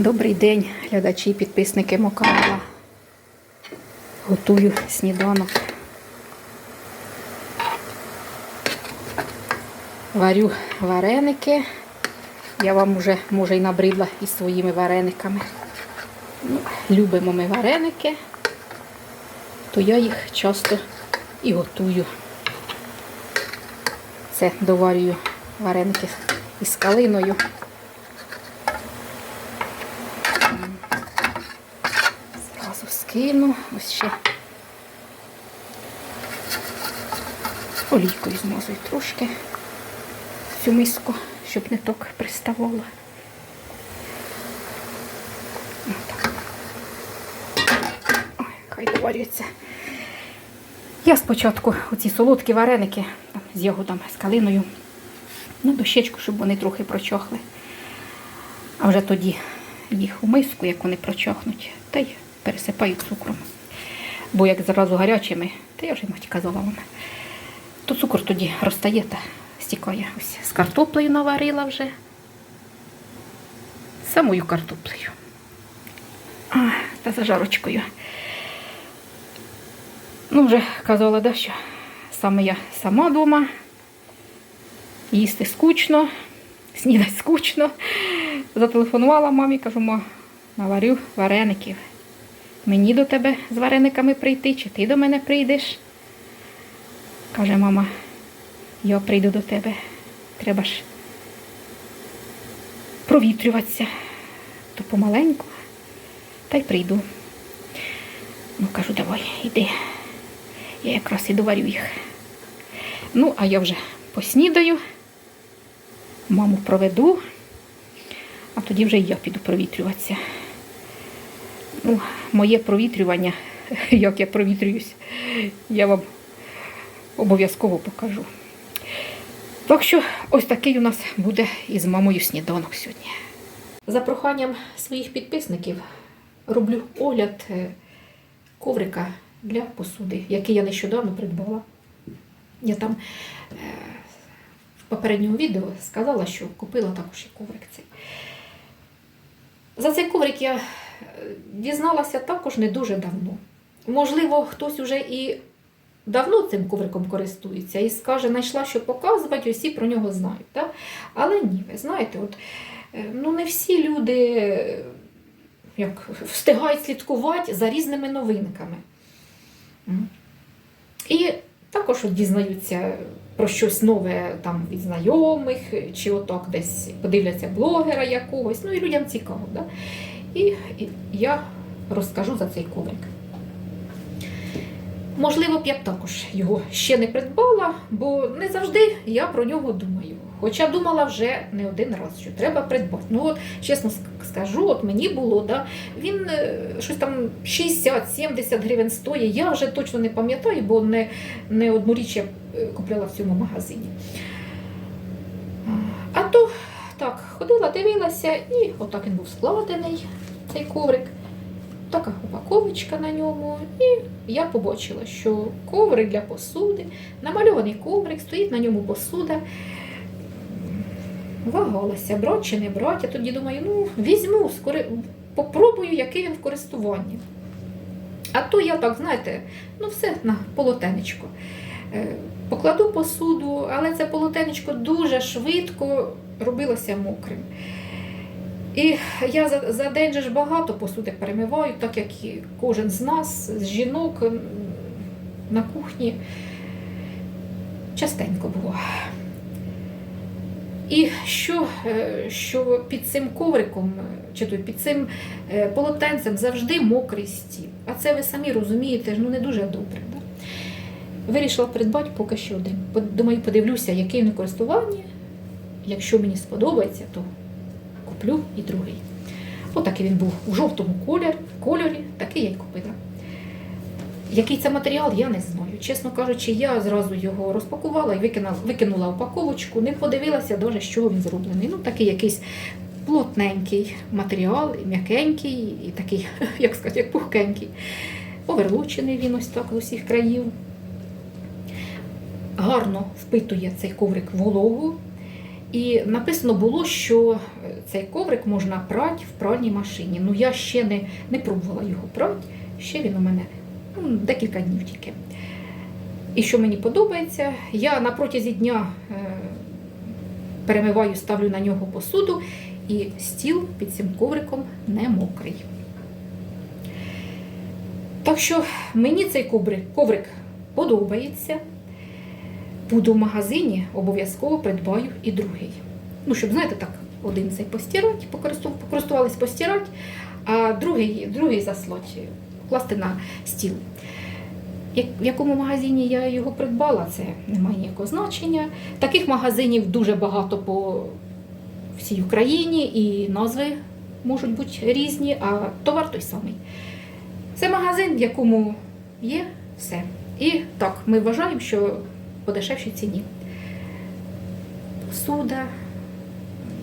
Добрий день, глядачі і підписники Моканова. Готую сніданок. Варю вареники. Я вам уже, може, і набридла із своїми варениками. Любимо ми вареники, то я їх часто і готую. Це доварюю вареники із калиною. Зразу скину. Ось ще олійкою змазую трошки цю миску, щоб не ток приставало. Ой, хай доварюється. Я спочатку оці солодкі вареники там, з ягодами, з калиною на дощечку, щоб вони трохи прочохли. А вже тоді їх у миску, як вони прочахнуть, та й пересипаю цукром. Бо як зразу гарячими, то я вже мать казала вам, то цукор тоді розтає та стікає. Ось з картоплею наварила вже. Самою картоплею. А, та зажарочкою. Ну, вже казала, да, що саме я сама вдома. Їсти скучно, снідати скучно. Зателефонувала мамі, кажу, ма, наварю вареників. Мені до тебе з варениками прийти, чи ти до мене прийдеш? Каже мама, я прийду до тебе. Треба ж провітрюватися. То помаленьку, та й прийду. Ну, кажу, давай, іди. Я якраз і доварю їх. Ну, а я вже поснідаю, маму проведу, а тоді вже я піду провітрюватися. Ну, моє провітрювання, як я провітрююсь, я вам обов'язково покажу. Так що ось такий у нас буде із мамою сніданок сьогодні. За проханням своїх підписників роблю огляд е, коврика для посуди, який я нещодавно придбала. Я там е, в попередньому відео сказала, що купила також і коврик цей. За цей коврик я дізналася також не дуже давно. Можливо, хтось уже і давно цим ковриком користується і скаже, знайшла, що показувати, усі про нього знають. Так? Але ні, ви знаєте, от, е, ну не всі люди е, як, встигають слідкувати за різними новинками. І також от дізнаються про щось нове там від знайомих, чи отак десь подивляться блогера якогось. Ну і людям цікаво. Да? І, я розкажу за цей коврик. Можливо, б я б також його ще не придбала, бо не завжди я про нього думаю. Хоча думала вже не один раз, що треба придбати. Ну от, чесно скажу, от мені було, да, він е, щось там 60-70 гривень стоїть. Я вже точно не пам'ятаю, бо не, не одну річ я е, купляла в цьому магазині. Так, ходила, дивилася, і отак він був складений, цей коврик. Така упаковочка на ньому. І я побачила, що коврик для посуди, намальований коврик, стоїть на ньому посуда. Вагалася, брати чи не брати. Я тоді думаю, ну, візьму, скори... попробую, який він в користуванні. А то я так, знаєте, ну все на полотенечко. Е, Покладу посуду, але це полотенечко дуже швидко робилося мокрим. І я за, за день же ж багато посуди перемиваю, так як і кожен з нас, з жінок на кухні частенько було. І що, е, що під цим ковриком, е, чи то під цим полотенцем завжди мокрий стіл. А це ви самі розумієте, ну не дуже добре. Вирішила придбати поки що один. Думаю, подивлюся, який він користування. Якщо мені сподобається, то куплю і другий. Отакий він був у жовтому кольорі, кольорі, такий я й купила. Який це матеріал, я не знаю. Чесно кажучи, я зразу його розпакувала і викинула, викинула упаковочку, не подивилася, дуже, з чого він зроблений. Ну, такий якийсь плотненький матеріал, м'якенький, і такий, як сказати, як пухкенький. Оверлучений він ось так з усіх країв. Гарно впитує цей коврик вологу. І написано було, що цей коврик можна прати в пральній машині. Ну я ще не, не пробувала його прати, ще він у мене ну, декілька днів тільки. І що мені подобається, я на протязі дня е, перемиваю, ставлю на нього посуду, і стіл під цим ковриком не мокрий. Так що мені цей коврик, коврик подобається. Буду в магазині, обов'язково придбаю і другий. Ну, щоб, знаєте, так, один цей покористу- покористувались постирати, а другий, другий заслать, класти на стіл. В якому магазині я його придбала, це не має ніякого значення. Таких магазинів дуже багато по всій Україні, і назви можуть бути різні, а товар той самий. Це магазин, в якому є все. І так, ми вважаємо, що по дешевшій ціні. Посуда,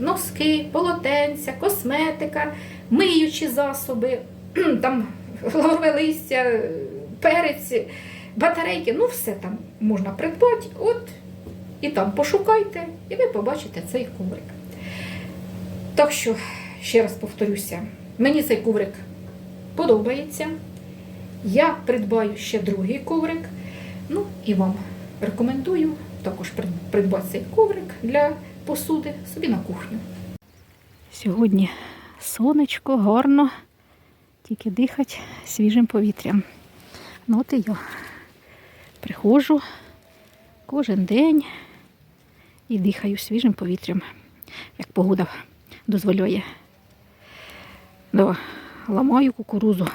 носки, полотенця, косметика, миючі засоби, там лаврове листя, перець, батарейки, ну все там можна придбати. От і там пошукайте, і ви побачите цей коврик. Так що, ще раз повторюся, мені цей коврик подобається. Я придбаю ще другий коврик. Ну і вам рекомендую також придбати цей коврик для посуди собі на кухню. Сьогодні сонечко, гарно, тільки дихати свіжим повітрям. Ну от і я приходжу кожен день і дихаю свіжим повітрям, як погода дозволяє. Да, ламаю кукурузу.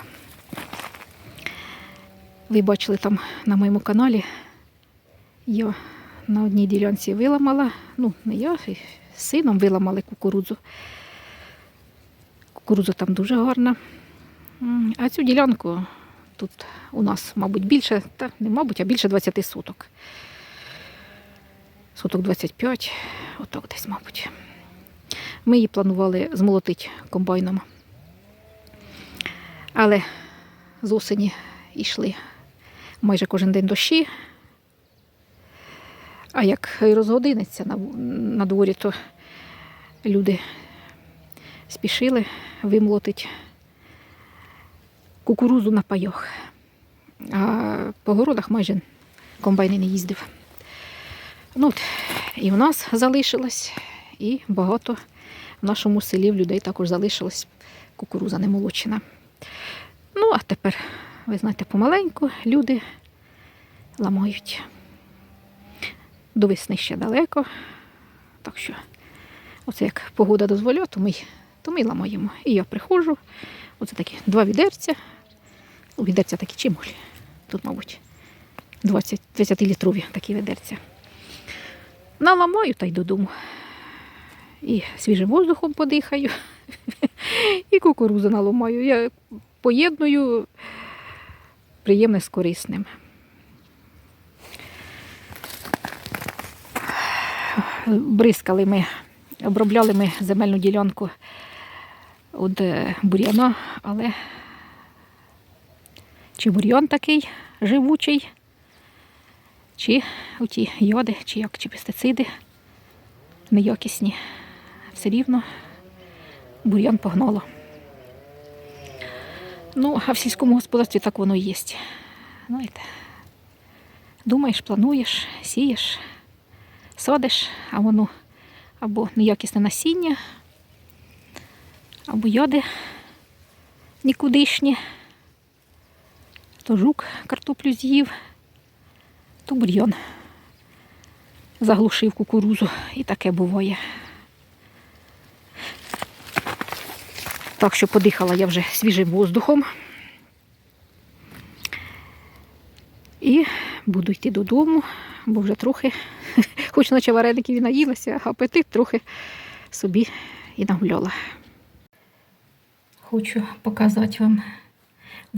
Ви бачили там на моєму каналі, я на одній ділянці виламала, ну, не я, з сином виламали кукурудзу. Кукурудза там дуже гарна. А цю ділянку тут у нас, мабуть, більше, та не мабуть, а більше 20 соток. Соток 25, отак десь, мабуть. Ми її планували змолотити комбайном. Але з осені йшли майже кожен день дощі. А як розгодиниться на, на дворі, то люди спішили вимолотити кукурузу на пайох. А по городах майже комбайн і не їздив. Ну, от, і в нас залишилось, і багато в нашому селі в людей також залишилось кукуруза немолочена. Ну, а тепер, ви знаєте, помаленьку люди ламають. До весни ще далеко. Так що, оце як погода дозволяє, то ми, то ми ламаємо. І я приходжу. Оце такі два відерця. Ну, відерця такі чимолі. Тут, мабуть, 20, 20-літрові такі відерця. Наламаю та й додому. І свіжим воздухом подихаю, і кукурузу наламаю. Я поєдную приємне з корисним. Бризкали ми, обробляли ми земельну ділянку від е, бур'яна, але чи бур'ян такий живучий, чи оті йоди, чи як, чи пестициди неякісні. Все рівно бур'ян погнало. Ну, а в сільському господарстві так воно і є. Знаєте, думаєш, плануєш, сієш, садиш, а воно або неякісне насіння, або йоди нікудишні, то жук картоплю з'їв, то бур'ян заглушив кукурузу і таке буває. Так що подихала я вже свіжим воздухом. І буду йти додому, бо вже трохи, хоч наче вареників і наїлася, а апетит трохи собі і нагуляла. Хочу показати вам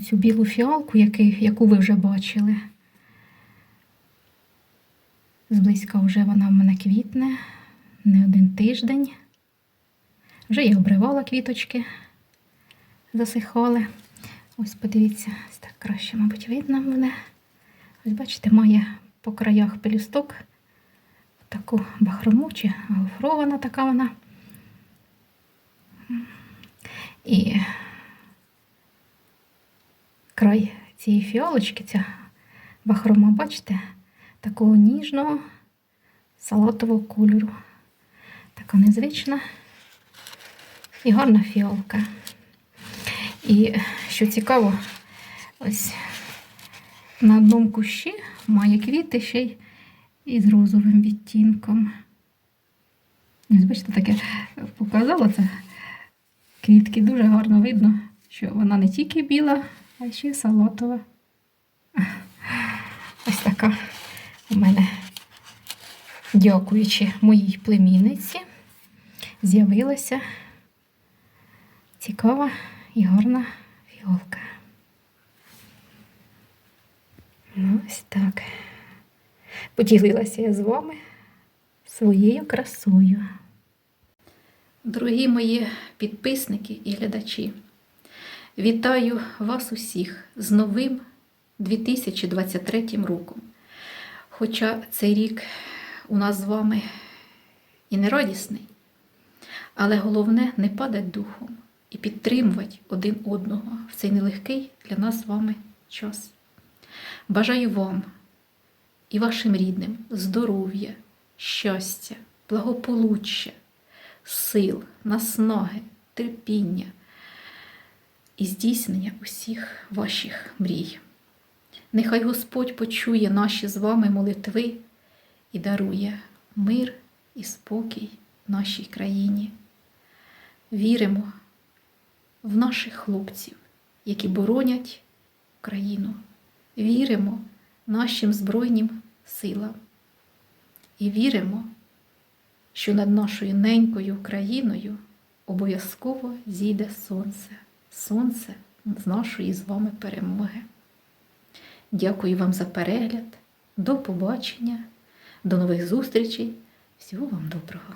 цю білу фіалку, яку ви вже бачили. Зблизька вже вона в мене квітне, не один тиждень. Вже я обривала квіточки, засихали. Ось подивіться, так краще, мабуть, видно мене. Ось бачите, має по краях пелюсток таку бахрому чи гофрована така вона. І край цієї фіолочки, ця бахрома, бачите, такого ніжного салатового кольору. Така незвична і гарна фіолка. І що цікаво, ось на одному кущі має квіти ще й із розовим відтінком. Ось бачите, таке показала це. Квітки дуже гарно видно, що вона не тільки біла, а ще й салатова. Ось така у мене, дякуючи моїй племінниці, з'явилася цікава і гарна фіолка. Ну, ось так. Поділилася я з вами своєю красою. Дорогі мої підписники і глядачі, вітаю вас усіх з новим 2023 роком. Хоча цей рік у нас з вами і не радісний, але головне не падати духом і підтримувати один одного в цей нелегкий для нас з вами час. Бажаю вам і вашим рідним здоров'я, щастя, благополуччя, сил, наснаги, терпіння і здійснення усіх ваших мрій. Нехай Господь почує наші з вами молитви і дарує мир і спокій нашій країні. Віримо в наших хлопців, які боронять країну. Віримо нашим Збройним силам і віримо, що над нашою ненькою країною обов'язково зійде сонце, сонце з нашої з вами перемоги. Дякую вам за перегляд. До побачення, до нових зустрічей. Всього вам доброго!